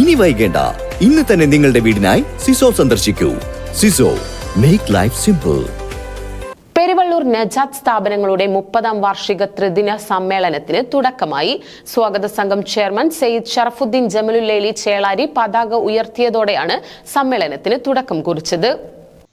ഇനി വൈകേണ്ട. ഇന്ന് തന്നെ നിങ്ങളുടെ വീടിനായി സിസോ സന്ദർശിക്കൂ. Siso make life simple Peruvallur Najath സ്ഥാപനങ്ങളുടെ മുപ്പതാം വാർഷിക ത്രിദിന സമ്മേളനത്തിന് തുടക്കമായി. സ്വാഗത സംഘം ചെയർമാൻ സയ്യിദ് ഷറഫുദ്ദീൻ ജമലുല്ലേലി ചേളാരി പതാക ഉയർത്തിയതോടെയാണ് സമ്മേളനത്തിന് തുടക്കം കുറിച്ചത്.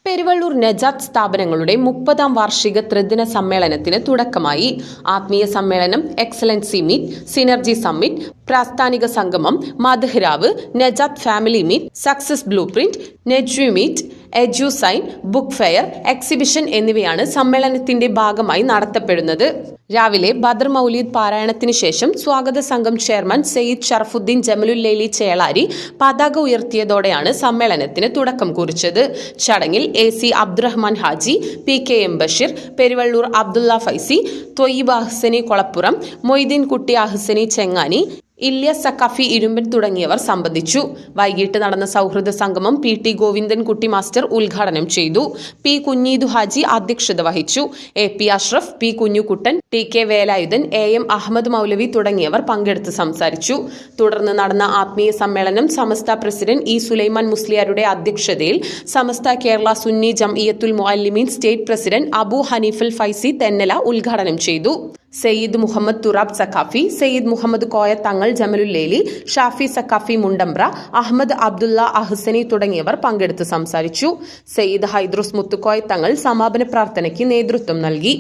പെരുവള്ളൂർ നജാത്ത് സ്ഥാപനങ്ങളുടെ മുപ്പതാം വാർഷിക ത്രിദിന സമ്മേളനത്തിന് തുടക്കമായി. ആത്മീയ സമ്മേളനം എക്സലൻസി മീറ്റ് സിനർജി സമ്മിറ്റ് പ്രാസ്ഥാനിക സംഗമം മധുഹരാവ് Najath family meet success blueprint നെജ്വി meet edu sign book fair exhibition എന്നിവയാണ് സമ്മേളനത്തിന്റെ ഭാഗമായി നടത്തപ്പെടുന്നത്. രാവിലെ ബദർ മൗലീദ് പാരായണത്തിന് ശേഷം സ്വാഗത സംഘം ചെയർമാൻ സെയ്ദ് ഷർഫുദ്ദീൻ ജമലുല്ലേലി ചേളാരി പതാക ഉയർത്തിയതോടെയാണ് സമ്മേളനത്തിന് തുടക്കം കുറിച്ചത്. ചടങ്ങിൽ A C Abdurahman Haji P K M Basheer Peruvallur Abdulla Faizy Thoyyib Ahsani Kolappuram Moideen Kutty Ahsani Chengani ഇല്യസ് Saqafi ഇരുമ്പൻ തുടങ്ങിയവർ സംബന്ധിച്ചു. വൈകിട്ട് നടന്ന സൗഹൃദ സംഗമം പി ടി ഗോവിന്ദൻകുട്ടി മാസ്റ്റർ ഉദ്ഘാടനം ചെയ്തു. പി കുഞ്ഞീദു ഹാജി അധ്യക്ഷത വഹിച്ചു. A P Ashraf P Kunhukuttan T K Velayudhan A M Ahmed Moulavi തുടങ്ങിയവർ പങ്കെടുത്ത് സംസാരിച്ചു. തുടർന്ന് നടന്ന ആത്മീയ സമ്മേളനം സമസ്ത പ്രസിഡന്റ് ഇ സുലൈമാൻ മുസ്ലിയാരുടെ അധ്യക്ഷതയിൽ സമസ്ത കേരള സുന്നി ജംഇയത്തുൽ മുഅല്ലിമീൻ സ്റ്റേറ്റ് പ്രസിഡന്റ് അബു ഹനീഫുൽ ഫൈസി തെന്നല ഉദ്ഘാടനം ചെയ്തു. സയ്യിദ് മുഹമ്മദ് തുറാബ് സഖാഫി സയ്യിദ് മുഹമ്മദ് കോയ തങ്ങൾ ജമലുല്ലേലി ഷാഫി സഖാഫി മുണ്ടംബ്ര അഹമ്മദ് അബ്ദുള്ള അഹ്സനി തുടങ്ങിയവർ പങ്കെടുത്ത് സംസാരിച്ചു. സയ്യിദ് ഹൈദ്രോസ് മുത്തുക്കോയ തങ്ങൾ സമാപന പ്രാർത്ഥനയ്ക്ക് നേതൃത്വം നൽകി.